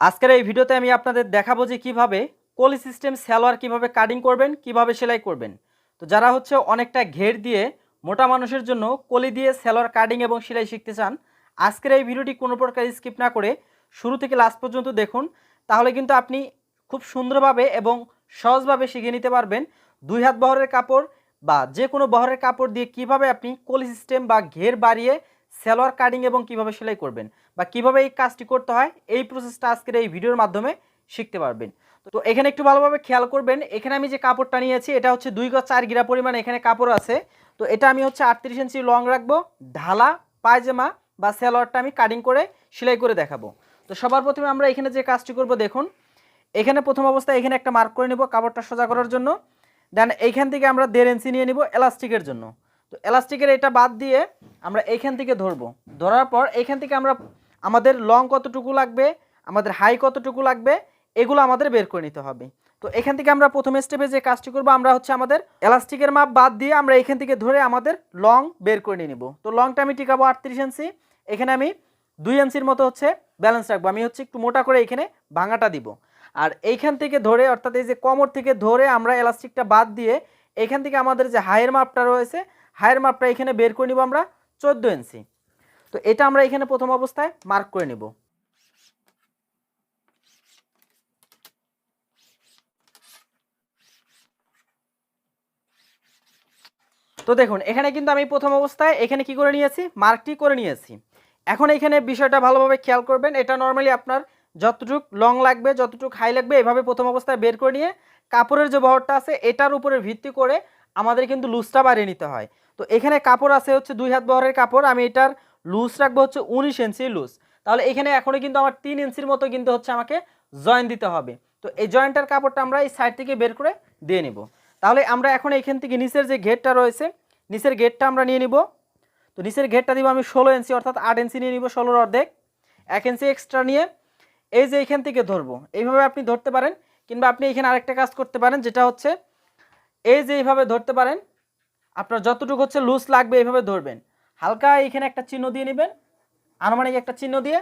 আজকের এই ভিডিওতে আমি আপনাদের দেখাবো যে কীভাবে কোলি সিস্টেম সালোয়ার কীভাবে কাটিং করবেন, কীভাবে সেলাই করবেন। তো যারা হচ্ছে অনেকটা ঘের দিয়ে মোটা মানুষের জন্য কলি দিয়ে সালোয়ার কাটিং এবং সেলাই শিখতে চান, আজকের এই ভিডিওটি কোনো প্রকার স্কিপ না করে শুরু থেকে লাস্ট পর্যন্ত দেখুন। তাহলে কিন্তু আপনি খুব সুন্দরভাবে এবং সহজভাবে শিখে নিতে পারবেন দুই হাত বহরের কাপড় বা যে কোনো বহরের কাপড় দিয়ে কীভাবে আপনি কলি সিস্টেম বা ঘের বাড়িয়ে সালোয়ার কাটিং এবং কীভাবে সেলাই করবেন। বা কীভাবে এই কাজটি করতে হয়, এই প্রসেসটা আজকের এই ভিডিওর মাধ্যমে শিখতে পারবেন। তো এখানে একটু ভালোভাবে খেয়াল করবেন, এখানে আমি যে কাপড়টা নিয়েছি, এটা হচ্ছে দুই গজ চার গিরা পরিমাণ এখানে কাপড় আছে। তো এটা আমি হচ্ছে আটত্রিশ ইঞ্চি লং রাখব, ঢালা, পায়জামা বা সালোয়ারটা আমি কাটিং করে সেলাই করে দেখাবো। তো সবার প্রথমে আমরা এখানে যে কাজটি করব, দেখুন। এখানে প্রথম অবস্থায় এখানে একটা মার্ক করে নেব কাপড়টা সোজা করার জন্য। দেন এইখান থেকে আমরা দেড় ইঞ্চি নিয়ে নিব এলাস্টিকের জন্য। তো এলাস্টিকের এটা বাদ দিয়ে আমরা এইখান থেকে ধরবো। ধরার পর এইখান থেকে আমরা আমাদের লং কতটুকু লাগবে, আমাদের হাই কতটুকু লাগবে, এগুলো আমাদের বের করে নিতে হবে। তো এখান থেকে আমরা প্রথম স্টেপে যে কাজটি করব, আমরা হচ্ছে আমাদের এলাস্টিকের মাপ বাদ দিয়ে আমরা এখান থেকে ধরে আমাদের লং বের করে নিয়ে নিব। তো লংটা আমি টিকাবো আটত্রিশ ইঞ্চি এখানে আমি দুই ইঞ্চির মতো হচ্ছে ব্যালেন্স রাখব। আমি হচ্ছে একটু মোটা করে এখানে ভাঙাটা দিব। আর এইখান থেকে ধরে, অর্থাৎ এই যে কমর থেকে ধরে আমরা এলাস্টিকটা বাদ দিয়ে এখান থেকে আমাদের যে হায়ের মাপটা রয়েছে হায়ের মাপটা এখানে বের করে নিব আমরা চোদ্দ ইঞ্চি তো এটা আমরা এখানে প্রথম অবস্থায় মার্ক করে নিব। তো দেখুন, এখানে কিন্তু আমি প্রথম অবস্থায় এখানে কি করে নিয়েছি? মার্কটি করে নিয়েছি। এখন এখানে বিষয়টা ভালোভাবে খেয়াল করবেন, এটা নর্মালি আপনার যতটুক লং লাগবে, যতটুক হাই লাগবে, এভাবে প্রথম অবস্থায় বের করে নিয়ে কাপড়ের যে বহরটা আছে, এটার উপরে ভিত্তি করে আমাদের কিন্তু লুজটা বাড়িয়ে নিতে হয়। তো এখানে কাপড় আছে হচ্ছে দুই হাত বহরের কাপড়, আমি এটার লুজ রাখব হচ্ছে উনিশ ইঞ্চি লুজ তাহলে এখানে এখনও কিন্তু আমার তিন ইঞ্চির মতো কিন্তু হচ্ছে আমাকে জয়েন দিতে হবে। তো এই জয়েন্টের কাপড়টা আমরা এই সাইড থেকে বের করে দিয়ে নিব। তাহলে আমরা এখন এখান থেকে নিচের যে গেটটা রয়েছে, নিচের গেটটা আমরা নিয়ে নিব। তো নিচের গেটটা দিব আমি ষোলো ইঞ্চি অর্থাৎ আট ইঞ্চি নিয়ে নিব ষোলোর অর্ধেক। এক ইঞ্চি এক্সট্রা নিয়ে এই যে এখান থেকে ধরবো। এইভাবে আপনি ধরতে পারেন, কিংবা আপনি এখানে আরেকটা কাজ করতে পারেন, যেটা হচ্ছে এই যে এইভাবে ধরতে পারেন, আপনার যতটুকু হচ্ছে লুজ লাগবে এইভাবে ধরবেন। হালকা এইখানে একটা চিহ্ন দিয়ে নেবেন, আনুমানিক একটা চিহ্ন দিয়ে।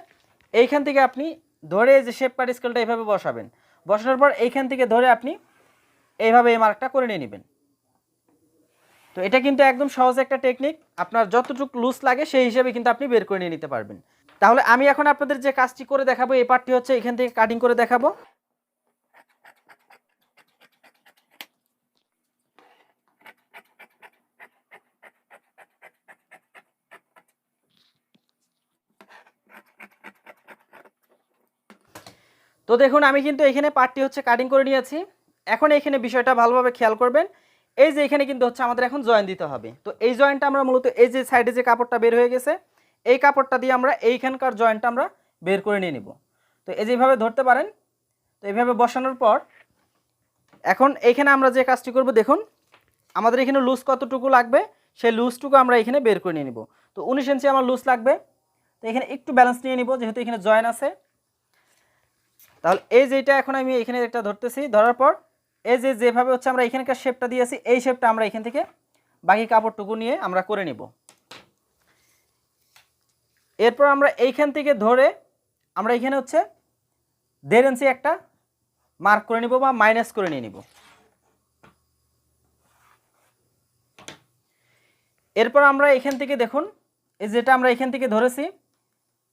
এইখান থেকে আপনি ধরে যে শেপ কাট স্কেলটা এইভাবে বসাবেন, বসানোর পর এইখান থেকে ধরে আপনি এইভাবে এই মার্কটা করে নিয়ে নেবেন। তো এটা কিন্তু একদম সহজ একটা টেকনিক আপনার যতটুকু লুজ লাগে সেই হিসেবে কিন্তু আপনি বের করে নিয়ে নিতে পারবেন। তাহলে আমি এখন আপনাদের যে কাজটি করে দেখাবো, এই পার্টটি হচ্ছে এখান থেকে কাটিং করে দেখাবো। তো দেখুন, আমি কিন্তু এখানে পার্টটি হচ্ছে কাটিং করে নিয়েছি। এখন এখানে বিষয়টা ভালোভাবে খেয়াল করবেন। এই যে এখানে কিন্তু হচ্ছে আমাদের এখন জয়েন দিতে হবে। তো এই জয়েন্টটা আমরা মূলত এই যে সাইডে যে কাপড়টা বের হয়ে গেছে, এই কাপড়টা দিয়ে আমরা এইখানকার জয়েন্টটা আমরা বের করে নিয়ে নিব। তো এই যেভাবে ধরতে পারেন। তো এইভাবে বসানোর পর, এখন এইখানে আমরা যে কাজটি করব, দেখুন, আমাদের এখানে লুজ কতটুকু লাগবে, সেই লুজটুকু আমরা এখানে বের করে নিয়ে নিব। তো উনিশ ইঞ্চি আমার লুজ লাগবে। তো এখানে একটু ব্যালেন্স নিয়ে নিব, যেহেতু এখানে জয়েন আছে। তাহলে এই যেটা এখন আমি এখানে একটা ধরতেছি, ধরার পর এই যে যেভাবে হচ্ছে আমরা এখানকার শেপটা দিয়েছি এই শেপটা আমরা এখান থেকে বাকি কাপড়টুকু নিয়ে আমরা করে নিব। এরপর আমরা এইখান থেকে ধরে আমরা এখানে হচ্ছে দেড় ইঞ্চি একটা মার্ক করে নিব বা মাইনাস করে নিয়ে নিব। এরপর আমরা এখান থেকে দেখুন, এই যেটা আমরা এখান থেকে ধরেছি,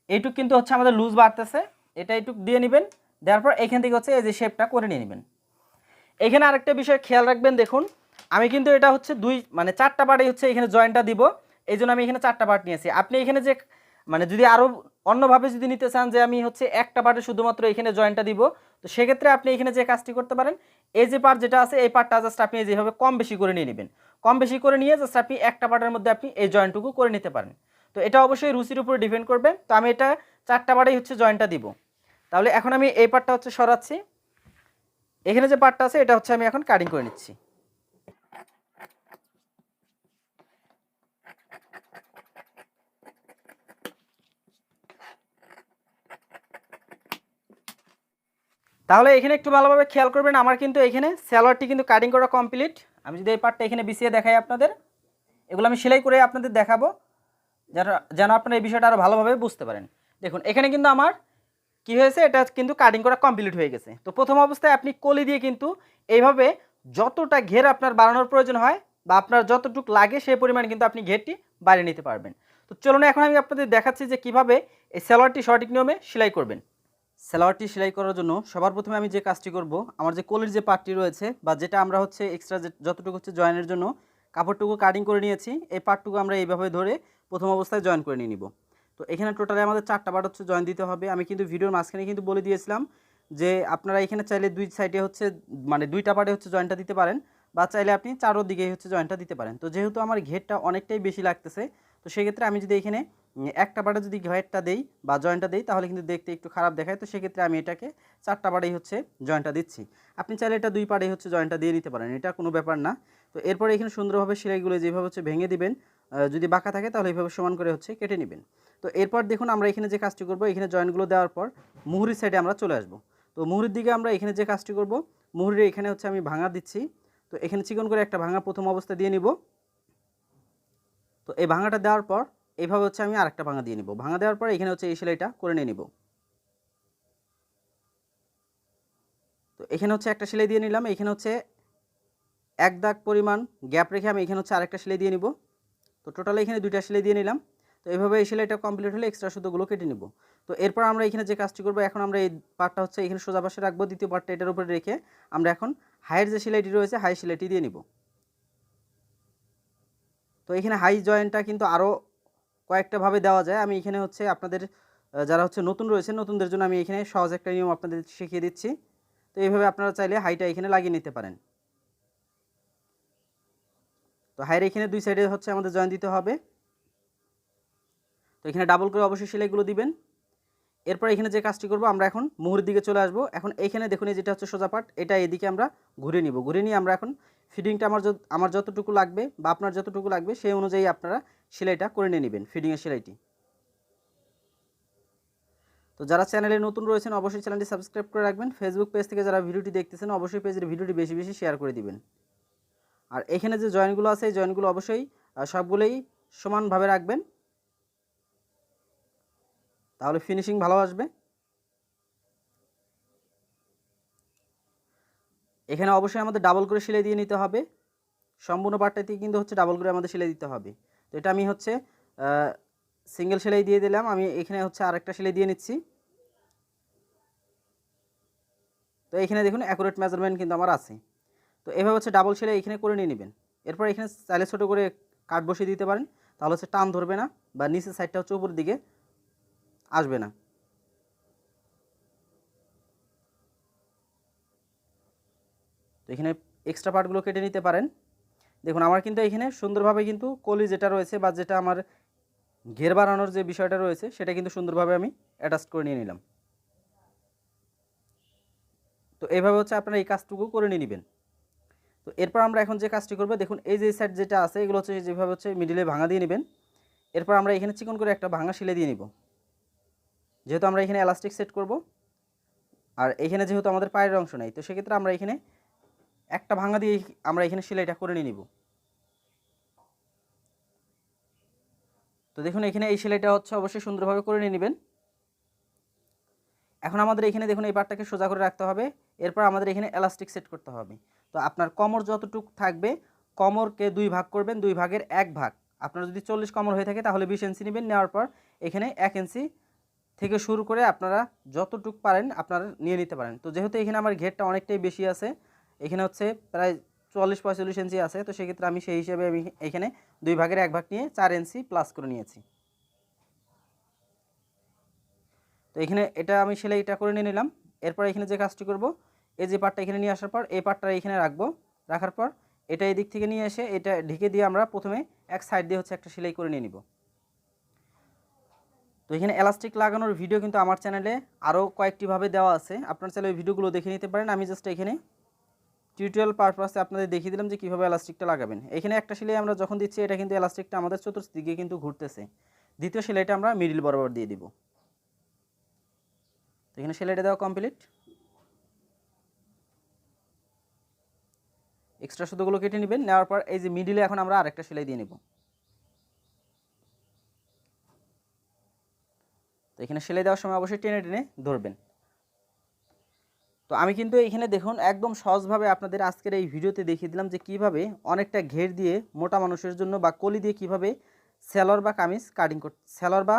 এইটুক কিন্তু হচ্ছে আমাদের লুজ বাড়তেছে, এটা এইটুক দিয়ে নেবেন। দেওয়ার পর এখান থেকে হচ্ছে এই যে শেপটা করে নিয়ে নেবেন। এখানে আরেকটা বিষয় খেয়াল রাখবেন, দেখুন, আমি কিন্তু এটা হচ্ছে দুই মানে চারটা পার্টে হচ্ছে এখানে জয়েন্টটা দিব। এই আমি এখানে চারটা পার্ট নিয়েছি। আপনি এখানে যে মানে যদি আরও অন্যভাবে যদি নিতে চান যে আমি হচ্ছে একটা পার্টে শুধুমাত্র এখানে জয়েন্টটা দিব, তো সেক্ষেত্রে আপনি এখানে যে কাজটি করতে পারেন, এই যে পার্ট যেটা আছে, এই পার্টটা জাস্ট আপনি যেভাবে কম বেশি করে নিয়ে নেবেন। কম বেশি করে নিয়ে জাস্ট আপনি একটা পার্টের মধ্যে আপনি এই জয়েন্টটুকু করে নিতে পারেন। তো এটা অবশ্যই রুচির উপরে ডিপেন্ড করবে। তো আমি এটা চারটা পার্টেই হচ্ছে জয়েন্টটা দিব। তাহলে এখন আমি এই পার্টটা হচ্ছে সরাচ্ছি। এখানে যে পার্টটা আছে, এটা হচ্ছে আমি এখন কাটিং করে নিচ্ছি। তাহলে এখানে একটু ভালোভাবে খেয়াল করবেন, আমার কিন্তু এখানে স্যালোয়ারটি কিন্তু কাটিং করা কমপ্লিট আমি যদি এই পার্টটা এখানে বিছিয়ে দেখাই আপনাদের, এগুলো আমি সেলাই করে আপনাদের দেখাবো, যেন যেন আপনারা এই বিষয়টা আরও ভালোভাবে বুঝতে পারেন। দেখুন, এখানে কিন্তু আমার কি হয়েছে? এটা কিন্তু কাটিং করা কমপ্লিট হয়ে গেছে। তো প্রথম অবস্থায় আপনি কলি দিয়ে কিন্তু এইভাবে যতটা ঘের আপনার বাড়ানোর প্রয়োজন হয় বা আপনার যতটুকু লাগে সেই পরিমাণ কিন্তু আপনি ঘেরটি বাড়িয়ে নিতে পারবেন। তো চলুন এখন আমি আপনাদের দেখাচ্ছি যে কীভাবে এই সালোয়ারটি সঠিক নিয়মে সেলাই করবেন। সালোয়ারটি সেলাই করার জন্য সবার প্রথমে আমি যে কাজটি করব, আমার যে কলির যে পার্টটি রয়েছে বা যেটা আমরা হচ্ছে এক্সট্রা যতটুকু হচ্ছে জয়েনের জন্য, কাপড়টুকু কাটিং করে নিয়েছি, এই পার্টটুকু আমরা এইভাবে ধরে প্রথম অবস্থায় জয়েন করে নিয়ে নিব। তো এখানে টোটালি আমাদের চারটা পার্ট হচ্ছে জয়েন দিতে হবে। আমি কিন্তু ভিডিওর মাঝখানে কিন্তু বলে দিয়েছিলাম যে, আপনারা এখানে চাইলে দুই সাইডে হচ্ছে মানে দুইটা পার্টে হচ্ছে জয়েন্টটা দিতে পারেন বা চাইলে আপনি চারো দিকে হচ্ছে জয়েন্টটা দিতে পারেন। তো যেহেতু আমার ঘেরটা অনেকটাই বেশি লাগতেছে, তো সেক্ষেত্রে আমি যদি এখানে একটা পার্টে যদি ঘেরটা দেই বা জয়েন্টটা দেই, তাহলে কিন্তু দেখতে একটু খারাপ দেখায়। তো সেক্ষেত্রে আমি এটাকে চারটা পার্টেই হচ্ছে জয়েন্টটা দিচ্ছি। আপনি চাইলে এটা দুই পার্টেই হচ্ছে জয়েন্টটা দিয়ে নিতে পারেন, এটা কোনো ব্যাপার না। তো এরপরে এখানে সুন্দরভাবে সেলাইগুলো যেভাবে হচ্ছে ভেঙে দিবেন যদি বাঁকা থাকে তাহলে এইভাবে সমান করে হচ্ছে কেটে নেবেন। তো এরপর দেখুন আমরা এখানে যে কাজটি করব, এখানে জয়েন্টগুলো দেওয়ার পর মুহুরির সাইডে আমরা চলে আসব। তো মুহুরির দিকে আমরা এখানে যে কাজটি করব, মুহুরির এখানে হচ্ছে আমি ভাঙা দিচ্ছি। তো এখানে চিকন করে একটা ভাঙা প্রথম অবস্থা দিয়ে নিব। তো এই ভাঙাটা দেওয়ার পর এইভাবে হচ্ছে আমি আরেকটা ভাঙা দিয়ে নিব। ভাঙা দেওয়ার পর এখানে হচ্ছে এই সেলাইটা করে নিয়ে নিব। তো এখানে হচ্ছে একটা সেলাই দিয়ে নিলাম। এখানে হচ্ছে এক দাগ পরিমাণ গ্যাপ রেখে আমি এখানে হচ্ছে আরেকটা সেলাই দিয়ে নিব। তো টোটালি এখানে দুইটা সেলাই দিয়ে নিলাম। তো এইভাবে এই সেলাইটা কমপ্লিট হলে এক্সট্রা সুতোগুলো কেটে নিব। তো এরপর আমরা এখানে যে কাজটি করব, এখন আমরা এই পার্টটা হচ্ছে এখানে সোজা পাশে রাখব, দ্বিতীয় পার্টটা এটার উপরে রেখে আমরা এখন হাইয়ের যে সেলাইটি রয়েছে হাই সেলাইটি দিয়ে নিব। তো এখানে হাই জয়েন্টটা কিন্তু আরও কয়েকটাভাবে দেওয়া যায়। আমি এখানে হচ্ছে আপনাদের যারা হচ্ছে নতুন রয়েছে, নতুনদের জন্য আমি এখানে সহজ একটা নিয়ম আপনাদের শিখিয়ে দিচ্ছি। তো এইভাবে আপনারা চাইলে হাইটা এখানে লাগিয়ে নিতে পারেন। তো হাইয়ের এখানে দুই সাইডে হচ্ছে আমাদের জয়েন দিতে হবে। তো এখানে ডাবল করে অবশ্যই সেলাইগুলো দিবেন। এরপর এখানে যে কাজটি করব, আমরা এখন মুহুরের দিকে চলে আসব। এখন এইখানে দেখুন, এই যেটা হচ্ছে সোজা পাট, এটা এদিকে আমরা ঘুরে নিব। ঘুরে নিয়ে আমরা এখন ফিডিংটা আমার আমার যতটুকু লাগবে বা আপনার যতটুকু লাগবে, সেই অনুযায়ী আপনারা সেলাইটা করে নিয়ে নেবেন ফিডিংয়ের সেলাইটি। তো যারা চ্যানেলে নতুন রয়েছেন, অবশ্যই চ্যানেলটি সাবস্ক্রাইব করে রাখবেন। ফেসবুক পেজ থেকে যারা ভিডিওটি দেখতেছেন, অবশ্যই পেজের ভিডিওটি বেশি বেশি শেয়ার করে দিবেন। আর এখানে যে জয়েন্টগুলো আছে, এই জয়েন্টগুলো অবশ্যই সবগুলোই সমানভাবে রাখবেন। তাহলে ফিনিশিং ভালো আসবে। এখানে অবশ্যই আমাদের ডাবল করে সেলাই দিয়ে নিতে হবে। সম্পূর্ণ পার্টটাতে কিন্তু হচ্ছে ডাবল করে আমাদের সেলাই দিতে হবে। তো এটা আমি হচ্ছে সিঙ্গেল সেলাই দিয়ে দিলাম। আমি এখানে হচ্ছে আরেকটা সেলাই দিয়ে নিচ্ছি। তো এখানে দেখুন অ্যাকুরেট মেজারমেন্ট কিন্তু আমার আছে। তো এভাবে হচ্ছে ডাবল সেলাই এখানে করে নিয়ে নেবেন। এরপর এখানে চাইলে ছোটো করে কাঠ বসিয়ে দিতে পারেন। তাহলে হচ্ছে টান ধরবে না বা নিচের সাইডটা হচ্ছে উপরের দিকে আসবে না। তো এখানে এক্সট্রা পার্টগুলো কেটে নিতে পারেন। দেখুন, আমার কিন্তু এখানে সুন্দরভাবে কিন্তু কলি যেটা রয়েছে বা যেটা আমার ঘের বাড়ানোর যে বিষয়টা রয়েছে, সেটা কিন্তু সুন্দরভাবে আমি অ্যাটাচ করে নিয়ে নিলাম। তো এইভাবে হচ্ছে আপনারা এই কাজটুকু করে নিয়ে নেবেন। তো এরপর আমরা এখন যে কাজটি করব, দেখুন এই যে সাইড যেটা আছে, এগুলো হচ্ছে যেভাবে হচ্ছে মিডিলে ভাঙা দিয়ে নেবেন। এরপর আমরা এখানে চিকন করে একটা ভাঙা শিলে দিয়ে নিব। যেহেতু আমরা এখানে এলাস্টিক সেট করব, আর এখানে যেহেতু আমাদের পায়ের অংশ নেই, তো সেক্ষেত্রে আমরা এখানে একটা ভাঙা দিয়ে আমরা এখানে সেলাইটা করে নিয়ে নিব। তো দেখুন এখানে এই সেলাইটা হচ্ছে অবশ্যই সুন্দরভাবে করে নিয়ে নেবেন। এখন আমাদের এখানে দেখুন এই পার্টটাকে সোজা করে রাখতে হবে। এরপর আমাদের এখানে এলাস্টিক সেট করতে হবে। তো আপনার কমর যতটুকু থাকবে, কমরকে দুই ভাগ করবেন, দুই ভাগের এক ভাগ। আপনার যদি চল্লিশ কমর হয়ে থাকে, তাহলে বিশ ইঞ্চি নেবেন, নেওয়ার পর এখানে এক ইঞ্চি থেকে শুরু করে আপনারা যতটুক পারেন আপনারা নিয়ে নিতে পারেন। তো যেহেতু এখানে আমার ঘেরটা অনেকটাই বেশি আছে, এখানে হচ্ছে প্রায় চুয়াল্লিশ পঁয়তাল্লিশ ইঞ্চি আছে, তো সেক্ষেত্রে আমি সেই হিসেবে আমি এখানে দুই ভাগের এক ভাগ নিয়ে চার ইঞ্চি প্লাস করে নিয়েছি। তো এখানে এটা আমি সেলাইটা করে নিয়ে নিলাম। এরপর এখানে যে কাজটি করব এই যে পার্টটা এখানে নিয়ে আসার পর, এই পার্টটা এখানে রাখব। রাখার পর এটা এই দিক থেকে নিয়ে এসে এটা ঢেকে দিয়ে আমরা প্রথমে এক সাইড দিয়ে হচ্ছে একটা সেলাই করে নিয়ে নিব। তো এখানে এলাস্টিক লাগানোর ভিডিও কিন্তু আমার চ্যানেলে আরও কয়েকটিভাবে দেওয়া আছে। আপনার চাইলে ওই ভিডিওগুলো দেখে নিতে পারেন। আমি জাস্ট এখানে টিউটোরিয়াল পারপাসে আপনাদের দেখিয়ে দিলাম যে কীভাবে এলাস্টিকটা লাগাবেন। এখানে একটা সেলাই আমরা যখন দিচ্ছি, এটা কিন্তু এলাস্টিকটা আমাদের চতুর্দিকে কিন্তু ঘুরতেছে। দ্বিতীয় সেলাইটা আমরা মিডিল বরাবর দিয়ে দিব। তো এখানে সেলাইটা দেওয়া কমপ্লিট এক্সট্রা সুতোগুলো কেটে নেবেন, নেওয়ার পর এই যে মিডিলে এখন আমরা আরেকটা সেলাই দিয়ে নেব। তো এখানে সেলাই দেওয়ার সময় অবশ্যই টেনে টেনে ধরবেন। তো আমি কিন্তু এখানে দেখুন একদম সহজভাবে আপনাদের আজকের এই ভিডিওতে দেখিয়ে দিলাম যে কীভাবে অনেকটা ঘের দিয়ে মোটা মানুষের জন্য বা কলি দিয়ে কীভাবে সেলর বা কামিজ কাটিং করতে সেলর বা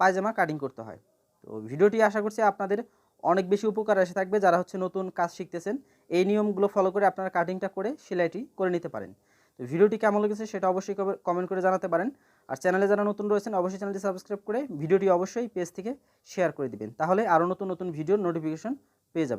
পায়জামা কাটিং করতে হয়। তো ভিডিওটি আশা করছি আপনাদের অনেক বেশি উপকার এসে থাকবে যারা হচ্ছে নতুন কাজ শিখতেছেন। এই নিয়মগুলো ফলো করে আপনারা কাটিংটা করে সেলাইটি করে নিতে পারেন। তো ভিডিওটি কেমন লেগেছে সেটা অবশ্যই কমেন্ট করে জানাতে পারেন। আর চ্যানেলে যারা নতুন রয়েছেন, অবশ্যই চ্যানেলটি সাবস্ক্রাইব করে ভিডিওটি অবশ্যই পেজ থেকে শেয়ার করে দিবেন। তাহলে আরও নতুন নতুন ভিডিওর নোটিফিকেশন পেয়ে যাবেন।